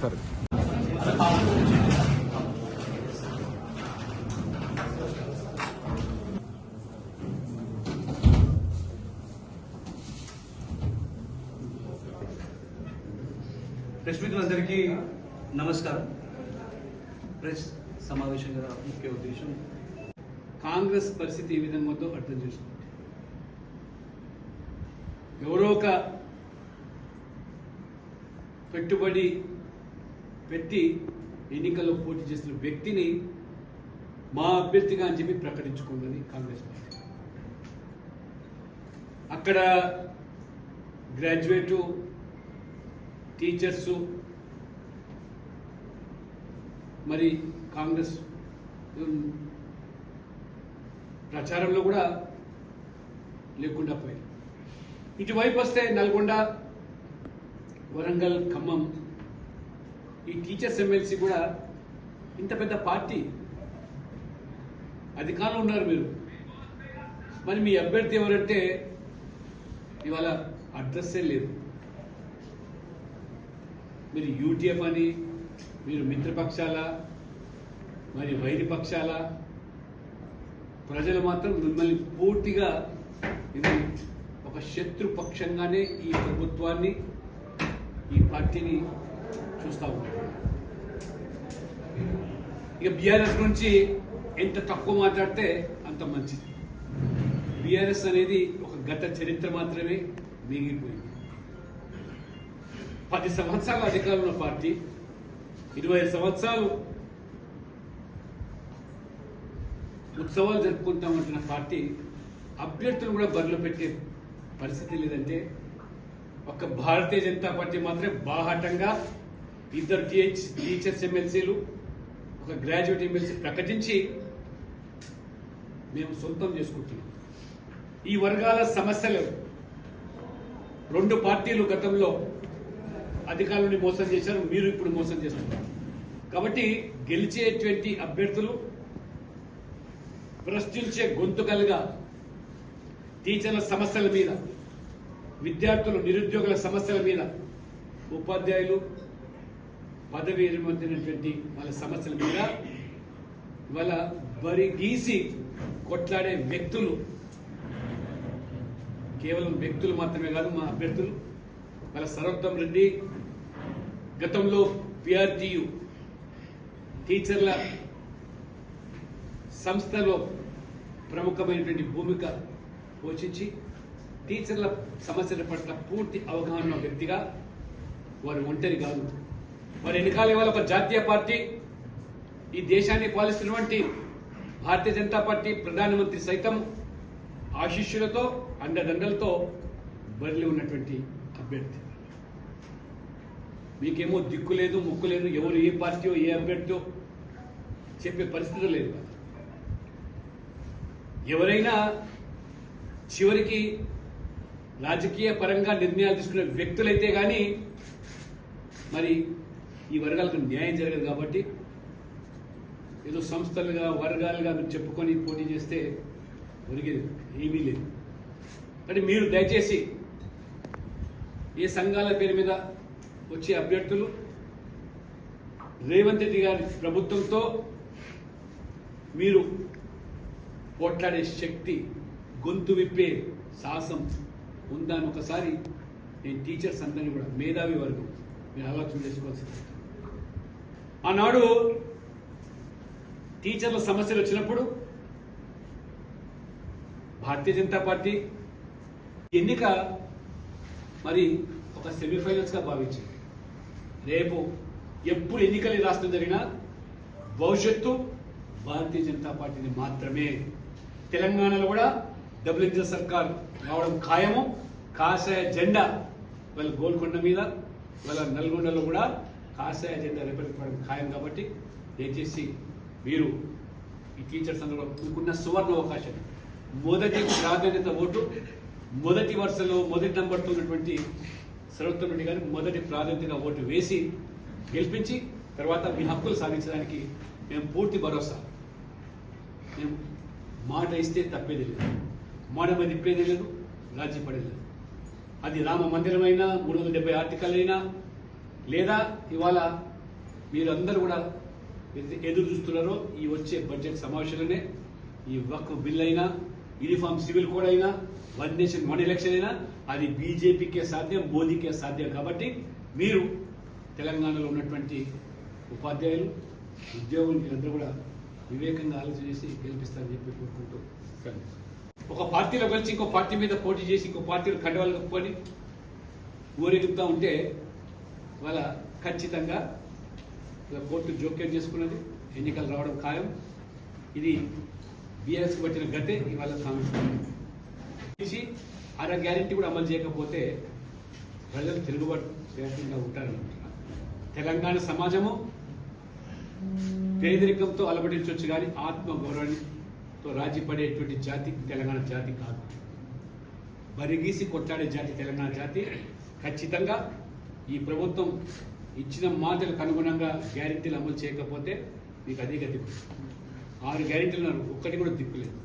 సరే ప్రెస్ మిత్రులందరికీ నమస్కారం ప్రెస్ సమావేశం గల ముఖ్య ఉద్దేశం కాంగ్రెస్ పరిస్థితి ఏ విధంగా ఉందో అర్థం చేసుకోండి ఎవరో ఒక పెట్టుబడి పెట్టి ఎన్నికల్లో పోటీ చేస్తున్న వ్యక్తిని మా అభ్యర్థిగా అని చెప్పి ప్రకటించుకుందని కాంగ్రెస్ పార్టీ. అక్కడ గ్రాడ్యుయేటు టీచర్సు మరి కాంగ్రెస్ ప్రచారంలో కూడా లేకుండా పోయింది ఇటువైపు వస్తే నల్గొండ వరంగల్ ఖమ్మం. ఈ టీచర్స్ ఎమ్మెల్సీ కూడా ఇంత పెద్ద పార్టీ అధికారంలో ఉన్నారు మీరు. మరి మీ అభ్యర్థి ఎవరంటే ఇవాళ అడ్రస్సే లేదు. మీరు యూటీఎఫ్ అని మీరు మిత్రపక్షాల మరి వైరిపక్షాల ప్రజలు మాత్రం మిమ్మల్ని పూర్తిగా ఇది ఒక శత్రుపక్షంగానే ఈ ప్రభుత్వాన్ని ఈ పార్టీని చూస్తూ ఉన్నారు ఇక బీఆర్ఎస్ గురించి ఎంత తక్కువ మాట్లాడితే అంత మంచిది. బీఆర్ఎస్ అనేది ఒక గత చరిత్ర మాత్రమే మిగిలిపోయింది. పది సంవత్సరాల అధికారంలో ఉన్న పార్టీ ఇరవై ఐదు సంవత్సరాలు ఉత్సవాలు జరుపుకుంటామంటున్న పార్టీ అభ్యర్థులు కూడా బరిలో పెట్టే పరిస్థితి లేదంటే ఒక భారతీయ జనతా పార్టీ మాత్రమే బాహాటంగా ఇద్దరు టీహెచ్ టీచర్స్ ఎమ్మెల్సీలు ఒక గ్రాడ్యుయేట్ ఎమ్మెల్సీ ప్రకటించి మేము సొంతం చేసుకుంటున్నాం. ఈ వర్గాల సమస్యలు రెండు పార్టీలు గతంలో అధికారులని మోసం చేశారు మీరు ఇప్పుడు మోసం చేస్తున్నారు. కాబట్టి గెలిచేటువంటి అభ్యర్థులు ప్రశ్నించే గొంతుకలుగా టీచర్ల సమస్యల మీద విద్యార్థులు నిరుద్యోగుల సమస్యల మీద ఉపాధ్యాయులు పదవి విరమించినటువంటి వాళ్ళ సమస్యల మీద వాళ్ళ బరి గీసి కొట్లాడే వ్యక్తులు కేవలం వ్యక్తులు మాత్రమే కాదు మా అభ్యర్థులు వాళ్ళ సరోత్తం రెడ్డి గతంలో పిఆర్టీయు టీచర్ల సంస్థలో ప్రముఖమైనటువంటి భూమిక పోషించి టీచర్ల సమస్యల పట్ల పూర్తి అవగాహన ఉన్న వ్యక్తిగా వారు ఒంటరి కాదు. వారు వెనకాల ఇవాళ ఒక జాతీయ పార్టీ ఈ దేశాన్ని పాలిస్తున్నటువంటి భారతీయ జనతా పార్టీ ప్రధానమంత్రి సైతం ఆశిష్యులతో అండదండలతో బరిలో ఉన్నటువంటి అభ్యర్థి. మీకేమో దిక్కు లేదు ముక్కు లేదు ఎవరు ఏ పార్టీయో ఏ అభ్యర్థియో చెప్పే పరిస్థితి లేదు. ఎవరైనా చివరికి రాజకీయ పరంగా నిర్ణయాలు తీసుకునే వ్యక్తులైతే కానీ మరి ఈ వర్గాలకు న్యాయం జరగదు కాబట్టి ఏదో సంస్థలుగా వర్గాలుగా మీరు చెప్పుకొని పోటీ చేస్తే ఒరిగేది ఏమీ లేదు. అంటే మీరు దయచేసి ఏ సంఘాల పేరు మీద వచ్చే అభ్యర్థులు రేవంత్ రెడ్డి గారి ప్రభుత్వంతో మీరు పోట్లాడే శక్తి గొంతు విప్పే సాహసం ఉందా అని ఒకసారి నేను టీచర్స్ అందరినీ కూడా మేధావి వర్గం మీరు ఆలోచన చేసుకోవాల్సింది. ఆనాడు టీచర్ల సమస్యలు వచ్చినప్పుడు భారతీయ జనతా పార్టీ ఎన్నిక మరి ఒక సెమీఫైనల్స్గా భావించింది. రేపు ఎప్పుడు ఎన్నికలు రాష్ట్రం జరిగినా భవిష్యత్తు భారతీయ జనతా పార్టీని మాత్రమే. తెలంగాణలో కూడా డబుల్ సర్కార్ రావడం ఖాయము. కాషాయ జెండా వాళ్ళ గోల్కొండ మీద వాళ్ళ నల్గొండలో కూడా కాషాయ జెండా రేపటి ఖాయం కాబట్టి దయచేసి మీరు ఈ టీచర్స్ అందరూ మీకున్న సువర్ణ అవకాశం. మొదటి ప్రాధాన్యత ఓటు మొదటి వరుసలో మొదటి నంబర్తో ఉన్నటువంటి సర్వోత్తమ రెడ్డి గారిని మొదటి ప్రాధాన్యతగా ఓటు వేసి గెలిపించి తర్వాత మీ హక్కులు సాధించడానికి మేము పూర్తి భరోసా. మేము మాట ఇస్తే తప్పేది లేదు. మాట మీద లేదు రాజీ పడేది అది రామ మందిరమైనా మూడు వందల డెబ్బై ఆర్టికల్ అయినా లేదా ఇవాళ మీరందరూ కూడా ఎదురు చూస్తున్నారో ఈ వచ్చే బడ్జెట్ సమావేశాలనే ఈ వక్ బిల్ అయినా యూనిఫామ్ సివిల్ కోడ్ అయినా వన్ నేషన్ వన్ ఎలక్షన్ అయినా అది బీజేపీకే సాధ్యం మోదీకే సాధ్యం కాబట్టి మీరు తెలంగాణలో ఉన్నటువంటి ఉపాధ్యాయులు ఉద్యోగులు మీరందరూ కూడా వివేకంగా ఆలోచన చేసి గెలిపిస్తారని చెప్పి కోరుకుంటూ కనిపిస్తారు ఒక పార్టీలో కలిసి ఇంకో పార్టీ మీద పోటీ చేసి ఇంకో పార్టీలో కండవాళ్ళు కప్పుకొని ఊరేగుతా ఉంటే వాళ్ళ ఖచ్చితంగా కోర్టు జోక్యం చేసుకున్నది. ఎన్నికలు రావడం ఖాయం. ఇది బీఆర్ఎస్కి వచ్చిన గతే ఇవాళ కాంగ్రెస్ చేసి గ్యారంటీ గ్యారెంటీ కూడా అమలు చేయకపోతే ప్రజలు తిరుగుబాటు చేయకుండా ఉంటారనుకుంటున్నారు తెలంగాణ సమాజము పేదరికంతో అలబడించవచ్చు కానీ ఆత్మ గౌరవాన్ని రాజీ పడేటువంటి జాతి తెలంగాణ జాతి కాదు. బరిగీసి కొట్లాడే జాతి తెలంగాణ జాతి. ఖచ్చితంగా ఈ ప్రభుత్వం ఇచ్చిన మాటలకు అనుగుణంగా గ్యారెంటీలు అమలు చేయకపోతే మీకు అదే గతి ఆరు గ్యారెంటీలు ఉన్నారు. ఒక్కటి కూడా దిక్కులేదు